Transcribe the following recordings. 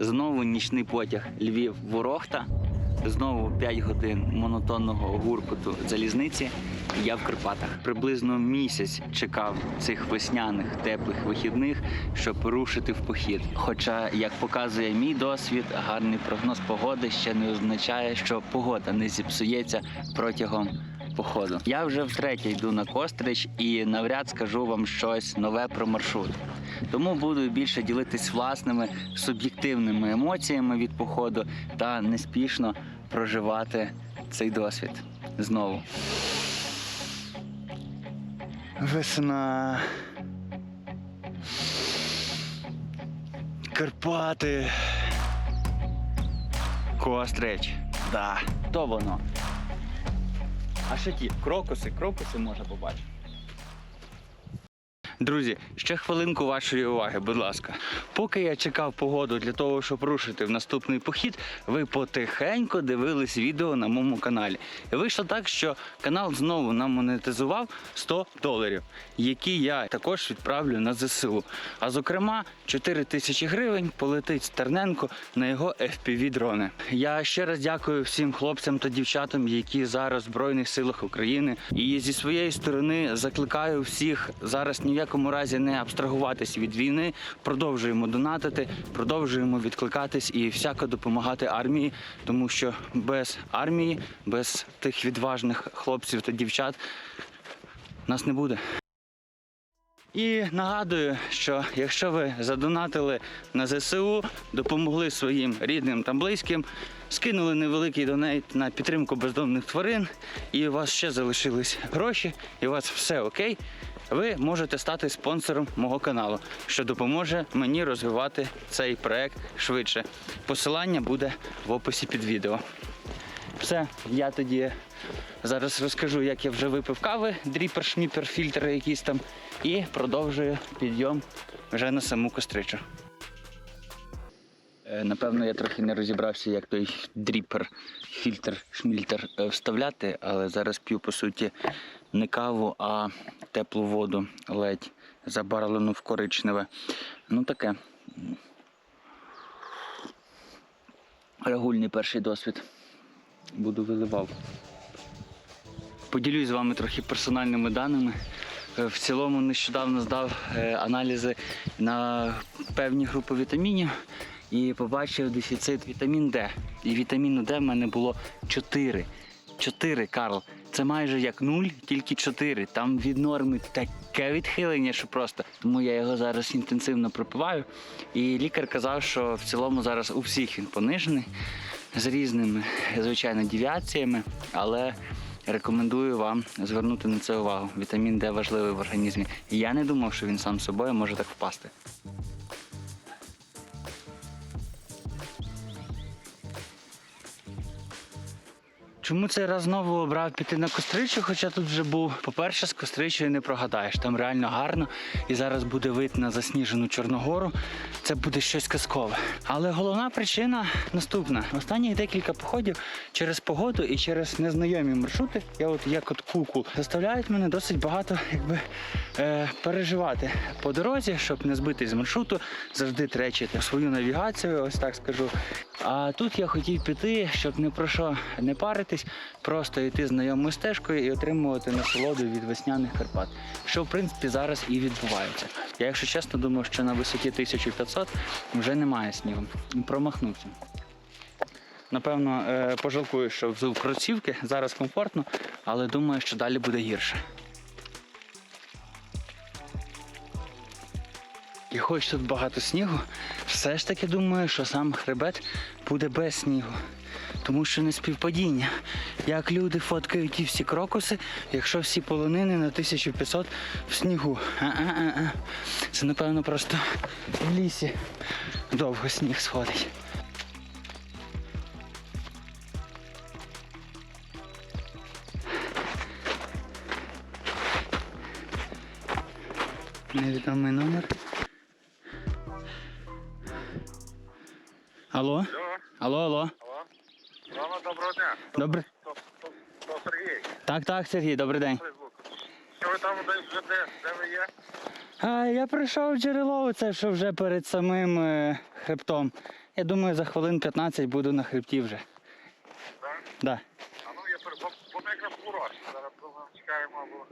Знову нічний потяг Львів-Ворохта. Знову 5 годин монотонного гуркоту залізниці. Я в Карпатах. Приблизно місяць чекав цих весняних теплих вихідних, щоб рушити в похід. Хоча, як показує мій досвід, гарний прогноз погоди ще не означає, що погода не зіпсується протягом походу. Я вже втретє йду на Кострич і навряд скажу вам щось нове про маршрут. Тому буду більше ділитись власними суб'єктивними емоціями від походу та неспішно проживати цей досвід знову. Весна. Карпати. Кострич. Да. То воно. А ще ті? Крокуси, крокуси можна побачити. Друзі, ще хвилинку вашої уваги, будь ласка. Поки я чекав погоду для того, щоб рушити в наступний похід, ви потихеньку дивились відео на моєму каналі. І вийшло так, що канал знову нам монетизував 100 доларів, які я також відправлю на ЗСУ. А зокрема, 4 тисячі гривень полетить Стерненко на його fpv дрони. Я ще раз дякую всім хлопцям та дівчатам, які зараз в Збройних силах України. І зі своєї сторони закликаю всіх зараз ні в разі не абстрагуватись від війни. Продовжуємо донатити, продовжуємо відкликатись і всяко допомагати армії, тому що без армії, без тих відважних хлопців та дівчат нас не буде. І нагадую, що якщо ви задонатили на ЗСУ, допомогли своїм рідним та близьким, скинули невеликий донейт на підтримку бездомних тварин, і у вас ще залишились гроші, і у вас все окей, ви можете стати спонсором мого каналу, що допоможе мені розвивати цей проект швидше. Посилання буде в описі під відео. Все, я тоді зараз розкажу, як я вже випив кави, дріпер, шміпер, фільтр якийсь там, і продовжую підйом вже на саму костричу. Е, Напевно, я трохи не розібрався, як той дріпер, фільтр, шмільтер е, вставляти, але зараз п'ю по суті не каву, а теплу воду ледь забарвлену в коричневе. Ну таке. Рагульний перший досвід. Буду виливав. Поділюсь з вами трохи персональними даними. Е, В цілому нещодавно здав е, аналізи на певні групи вітамінів і побачив дефіцит вітамін Д. І вітаміну Д в мене було 4. 4, Карл. Це майже як 0, тільки 4. Там від норми таке відхилення, що просто. Тому я його зараз інтенсивно пропиваю. І лікар казав, що в цілому зараз у всіх він понижений з різними, звичайно, девіаціями, але рекомендую вам звернути на це увагу. Вітамін Д важливий в організмі. Я не думав, що він сам собою може так впасти. Чому цей раз знову обрав піти на костричу, хоча тут вже був. По-перше, з костричою не прогадаєш. Там реально гарно. І зараз буде вид на засніжену Чорногору. Це буде щось казкове. Але головна причина наступна: останніх декілька походів через погоду і через незнайомі маршрути, я от як от кукол, заставляють мене досить багато якби, е, переживати по дорозі, щоб не збитись з маршруту, завжди тречити свою навігацію, ось так скажу. А тут я хотів піти, щоб не про що не паритись, просто йти знайомою стежкою і отримувати насолоду від весняних Карпат. Що в принципі зараз і відбувається. Я, якщо чесно, думав, що на висоті 1500 вже немає снігу. Промахнувся. Напевно, е, пожалкую, що взув кросівки. Зараз комфортно, але думаю, що далі буде гірше. І хоч тут багато снігу, все ж таки думаю, що сам хребет буде без снігу. Тому що не співпадіння. Як люди фоткають ті всі крокуси, якщо всі полонини на 1500 в снігу. А-а-а-а. Це напевно просто в лісі довго сніг сходить. Невідомий номер. Алло? Алло, Алло, алло. Алло. Доброго дня. Добре. То, то, то Сергій, Так, так, Сергій, добрий день. Що ви там десь вже де, де ви є? А, я прийшов в джерело, це що вже перед самим е, хребтом. Я думаю, за хвилин 15 буду на хребті вже. Так? Да. А ну я пере... бо, бо ми якраз кураж. Зараз думаю, чекаємо, бо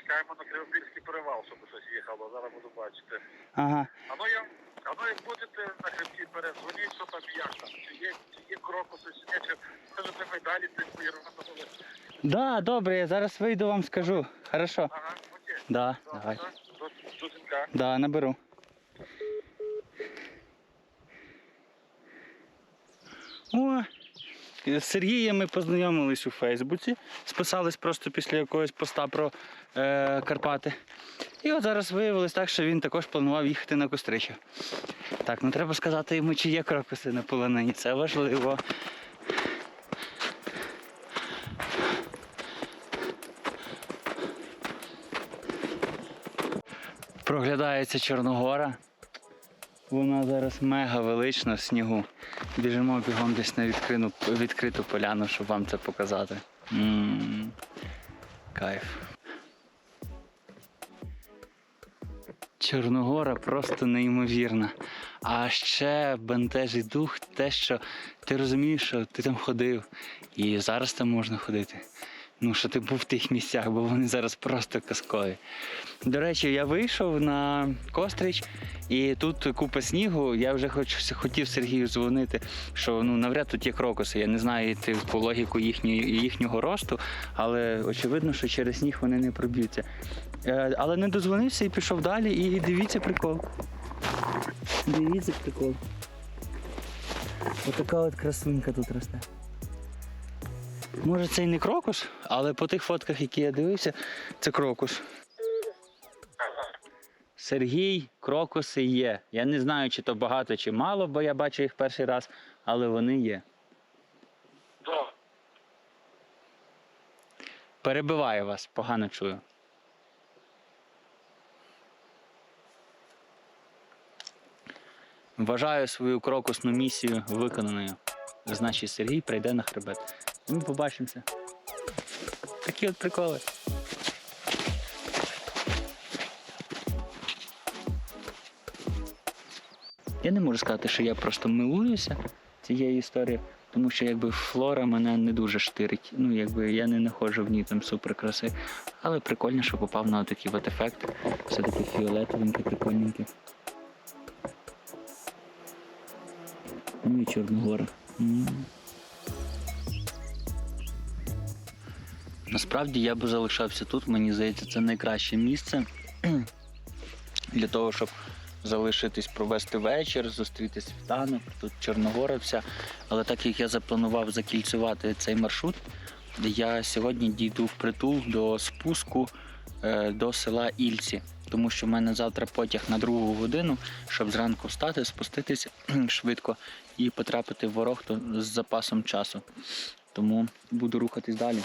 чекаємо на Кривопільський перевал, щоб щось їхало. Зараз буду бачити. Ага. А ну я, а ви як будете на хребті перезвоніть, що там і як там. Чи є, чи є крокуси, чи ні, чи скажете ми далі десь поїрвати. Да, добре, я зараз вийду вам скажу. Хорошо. Ага, окей. Да, давай. До, до дзвінка. Да, наберу. О, з Сергієм ми познайомились у Фейсбуці, списались просто після якогось поста про е, Карпати. І от зараз виявилось так, що він також планував їхати на Кострича. Так, ну треба сказати йому, чи є крокуси на полонині. Це важливо. Проглядається Чорногора. Вона зараз мега велична в снігу. Біжимо бігом десь на відкриту, відкриту поляну, щоб вам це показати. м Кайф. Чорногора просто неймовірна. А ще бентежить дух те, що ти розумієш, що ти там ходив, і зараз там можна ходити. Ну, що ти був в тих місцях, бо вони зараз просто казкові. До речі, я вийшов на Кострич, і тут купа снігу. Я вже хоч, хотів Сергію дзвонити, що ну навряд тут є крокуси. Я не знаю типу, логіку їхньої, їхнього росту, але очевидно, що через сніг вони не проб'ються. Е, але не дозвонився і пішов далі. І дивіться прикол. Дивіться прикол. Отака от красунька тут росте. Може це і не крокус, але по тих фотках, які я дивився, це крокус. Сергій, крокуси є. Я не знаю, чи то багато, чи мало, бо я бачу їх перший раз, але вони є. Перебиваю вас, погано чую. Вважаю свою крокусну місію виконаною. Значить, Сергій прийде на хребет. Ми побачимося. Такі от приколи. Я не можу сказати, що я просто милуюся цією історією, тому що якби флора мене не дуже штирить. Ну, якби я не знаходжу в ній там супер краси. Але прикольно, що попав на такий от ефект. Все таке фіолетовеньке, прикольненьке. Ну і Чорногора. Насправді я би залишався тут, мені здається, це найкраще місце для того, щоб залишитись, провести вечір, зустріти світанок. Тут Чорногора вся. Але так як я запланував закільцювати цей маршрут, я сьогодні дійду в притул до спуску е, до села Ільці. Тому що в мене завтра потяг на другу годину, щоб зранку встати, спуститися швидко і потрапити в Ворохту з запасом часу. Тому буду рухатись далі.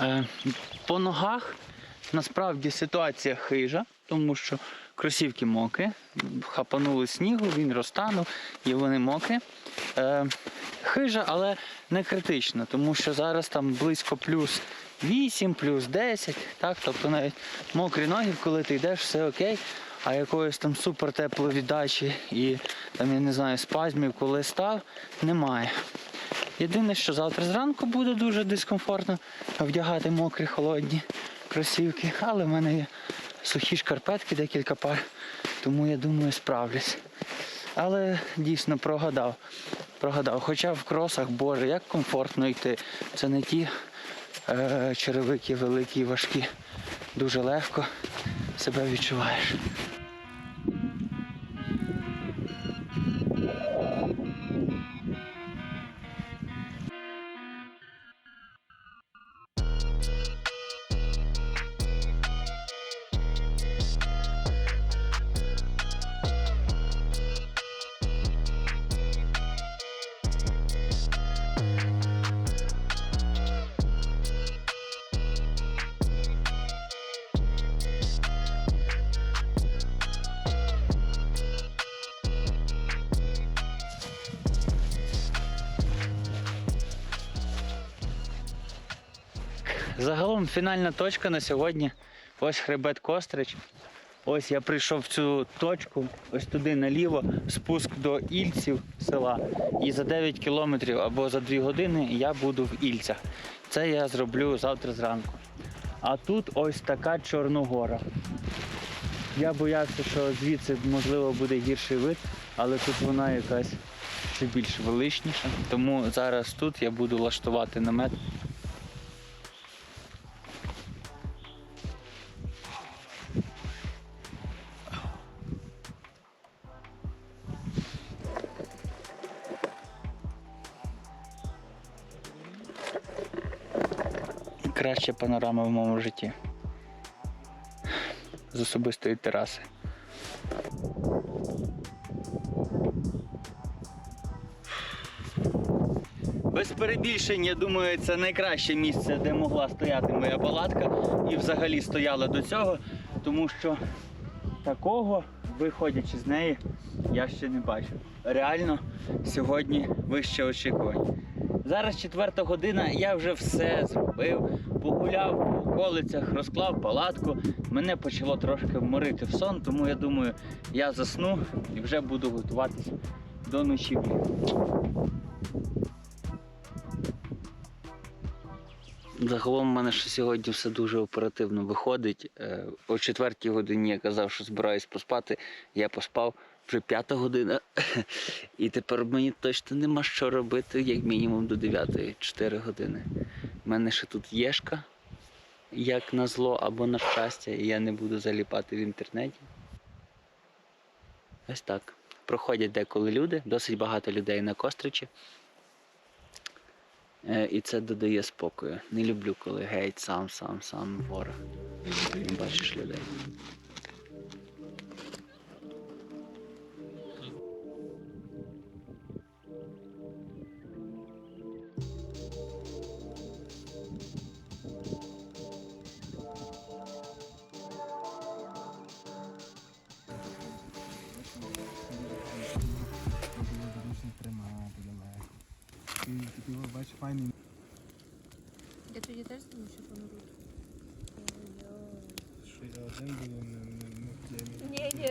Е, По ногах насправді ситуація хижа, тому що кросівки мокрі, хапанули снігу, він розтанув і вони мокрі. Е, Хижа, але не критична, тому що зараз там близько плюс 8, плюс 10, так, тобто навіть мокрі ноги, коли ти йдеш, все окей. А якоїсь там супер теплої віддачі і там, я не знаю, спазмів, коли став, немає. Єдине, що завтра зранку буде дуже дискомфортно вдягати мокрі холодні кросівки, але в мене є сухі шкарпетки, декілька пар, тому я думаю, справлюсь. Але дійсно прогадав. Прогадав. Хоча в кросах, боже, як комфортно йти. Це не ті е, черевики великі важкі. Дуже легко себе відчуваєш. Загалом фінальна точка на сьогодні. Ось хребет Кострич. Ось я прийшов в цю точку, ось туди наліво, спуск до Ільців села. І за 9 кілометрів або за 2 години я буду в Ільцях. Це я зроблю завтра зранку. А тут ось така Чорногора. Я боявся, що звідси можливо буде гірший вид, але тут вона якась ще більш величніша. Тому зараз тут я буду лаштувати намет. Краща панорама в моєму житті. З особистої тераси. Без перебільшень, я думаю, це найкраще місце, де могла стояти моя палатка і взагалі стояла до цього, тому що такого, виходячи з неї, я ще не бачив. Реально, сьогодні вище очікувань. Зараз четверта година, я вже все зробив, погуляв по околицях, розклав палатку. Мене почало трошки вморити в сон, тому я думаю, я засну і вже буду готуватися до ночівлі. Загалом в мене ще сьогодні все дуже оперативно виходить. Е, О четвертій годині я казав, що збираюсь поспати. Я поспав вже п'ята година. І тепер мені точно нема що робити, як мінімум до 9 4 години. У мене ще тут єшка, як на зло або на щастя, і я не буду заліпати в інтернеті. Ось так. Проходять деколи люди, досить багато людей на костричі. Е, І це додає спокою. Не люблю, коли геть сам, сам, сам ворог. Бачиш людей. Його бачиш файний. Я тоді теж думаю, що помру. Що я один був не, не, не в темі. Ні, ні.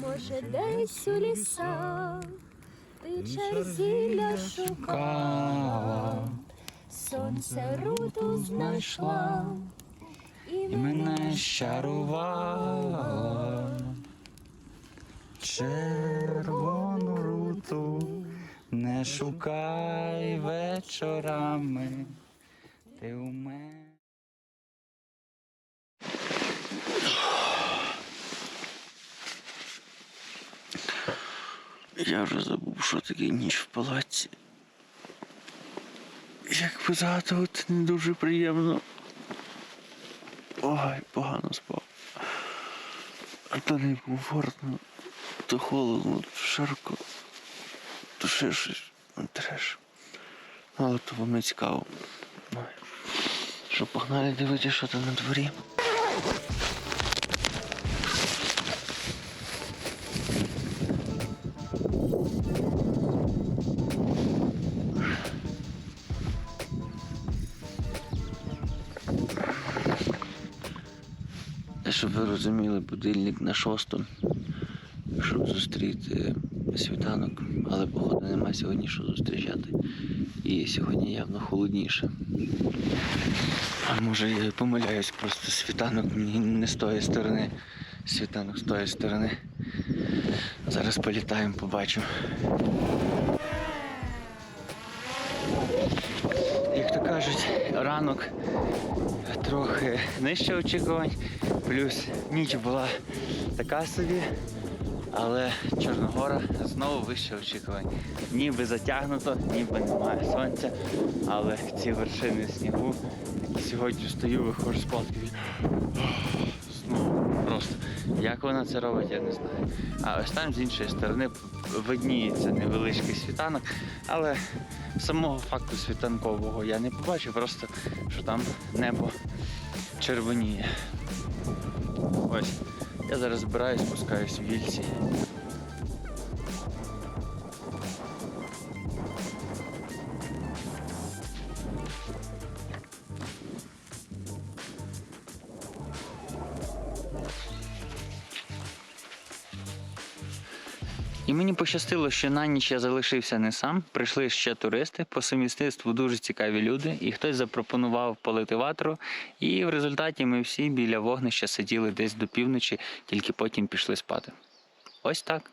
Може, десь у лісах ти черзілля шукала, сонце руту знайшла, і мене щарувало червону руту, не шукай вечорами. Ти у мене. Я вже забув, що таке ніч в палаці. Як би згадувати, не дуже приємно. Ой, погано спав. А то некомфортно, то холодно, то шарко, то ще щось ну, треш. Але то вам не цікаво. Що погнали дивитися, що там на дворі. Щоб ви розуміли, будильник на шосту, щоб зустріти світанок, але походу нема сьогодні що зустрічати. І сьогодні явно холодніше. А може я помиляюсь, просто світанок не з тої сторони, світанок з тої сторони. Зараз політаємо, побачимо. Як то кажуть, ранок трохи нижче очікувань, плюс ніч була така собі, але Чорногора знову вище очікувань. Ніби затягнуто, ніби немає сонця, але ці вершини снігу, які сьогодні стою, виходжу з палки. Знову просто. Як вона це робить, я не знаю. А ось там з іншої сторони видніється невеличкий світанок, але самого факту світанкового я не побачив, просто що там небо червоніє. Ось. Я зараз збираюсь, спускаюсь в вільці. І мені пощастило, що на ніч я залишився не сам. Прийшли ще туристи по сумісництву дуже цікаві люди, і хтось запропонував полити ватру. І в результаті ми всі біля вогнища сиділи десь до півночі, тільки потім пішли спати. Ось так.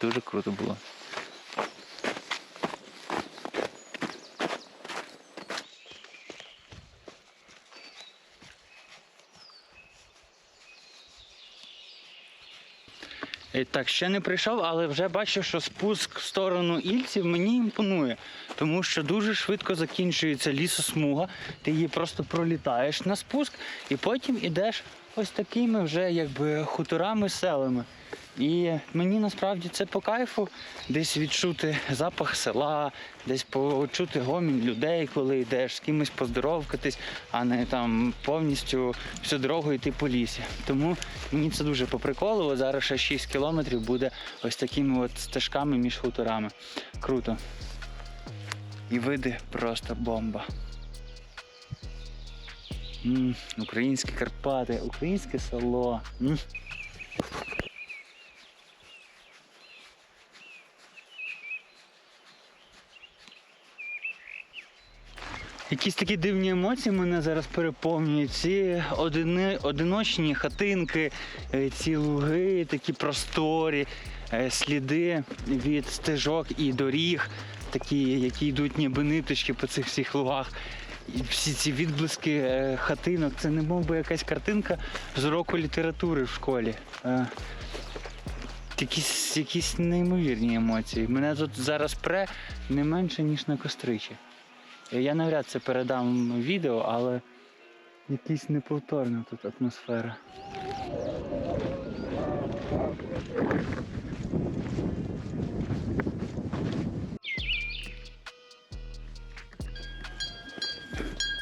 Дуже круто було. Е, Так, ще не прийшов, але вже бачу, що спуск в сторону Ільців мені імпонує, тому що дуже швидко закінчується лісосмуга, ти її просто пролітаєш на спуск і потім ідеш ось такими вже якби хуторами, селами. І мені насправді це по кайфу десь відчути запах села, десь почути гомін людей, коли йдеш, з кимось поздоровкатись, а не там повністю всю дорогу йти по лісі. Тому мені це дуже по приколу. Зараз ще 6 кілометрів буде ось такими от стежками між хуторами. Круто. І види просто бомба. м українські Карпати, українське село. м Якісь такі дивні емоції мене зараз переповнюють. Ці одини, одиночні хатинки, е, ці луги, такі просторі, е, сліди від стежок і доріг, такі, які йдуть ніби ниточки по цих всіх лугах. І всі ці відблиски е, хатинок, це не мов би якась картинка з уроку літератури в школі. Якісь, якісь неймовірні емоції. Мене тут зараз пре не менше, ніж на костричі. Я навряд це передам відео, але якась неповторна тут атмосфера.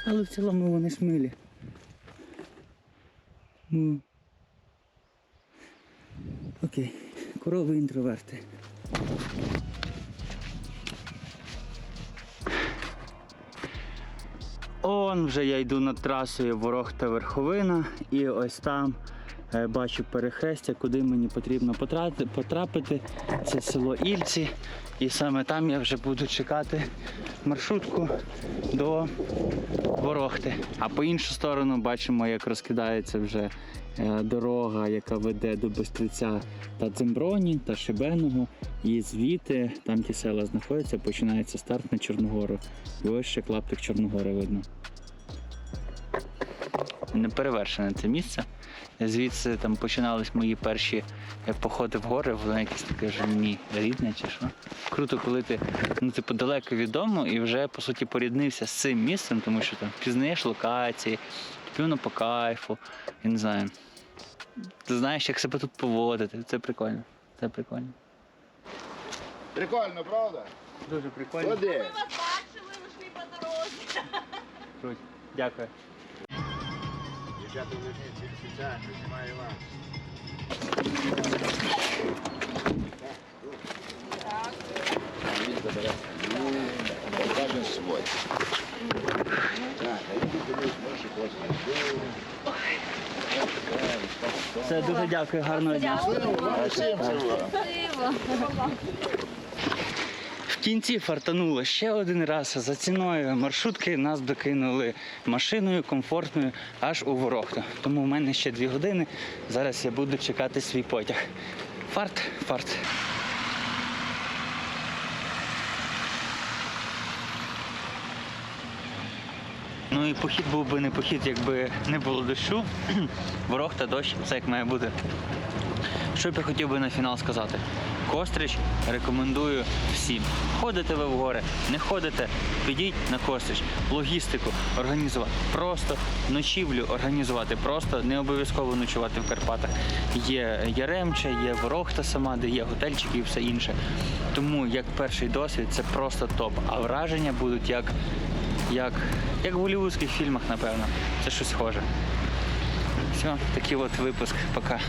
Але в цілому вони смілі. Ну. Окей, корови інтроверти. Он вже я йду над трасою Ворог та Верховина, і ось там бачу перехрестя, куди мені потрібно потрапити. Це село Ільці. І саме там я вже буду чекати маршрутку до Ворохти. А по іншу сторону бачимо, як розкидається вже е, дорога, яка веде до Бестриця та Дземброні та Шибеного. І звідти, там ті села знаходяться, починається старт на Чорногору. І ось ще клаптик Чорногори видно. Неперевершене це місце. Звідси там починались мої перші е, походи в гори, воно якесь таке вже мені рідне чи що. Круто, коли ти ну, типу, далеко від дому і вже по суті поріднився з цим місцем, тому що там пізнаєш локації, тобі воно по кайфу, я не знаю. Ти знаєш, як себе тут поводити. Це прикольно. Це прикольно. Прикольно, правда? Дуже прикольно. Ходи. Ми вас бачили, ви йшли по дорозі. Дякую. Дівчата лежить спеціально, знімаю вас. Він забере. Кожен свой. Так, а я дивлюсь, може, хочеш. Все, дуже дякую, гарного дня. Всім цього. В кінці фартануло ще один раз. За ціною маршрутки нас докинули машиною комфортною аж у Ворохту. Тому в мене ще дві години. Зараз я буду чекати свій потяг. Фарт, фарт. Ну і похід був би не похід, якби не було дощу. Ворохта, дощ, все як має бути. Що б я хотів би на фінал сказати? Кострич рекомендую всім. Ходите ви в гори, не ходите, підіть на Кострич. Логістику організувати. Просто ночівлю організувати. Просто не обов'язково ночувати в Карпатах. Є Яремча, є Ворохта сама, де є готельчики і все інше. Тому як перший досвід це просто топ. А враження будуть як, як, як в голівудських фільмах, напевно. Це щось схоже. Все, такий от випуск. Пока.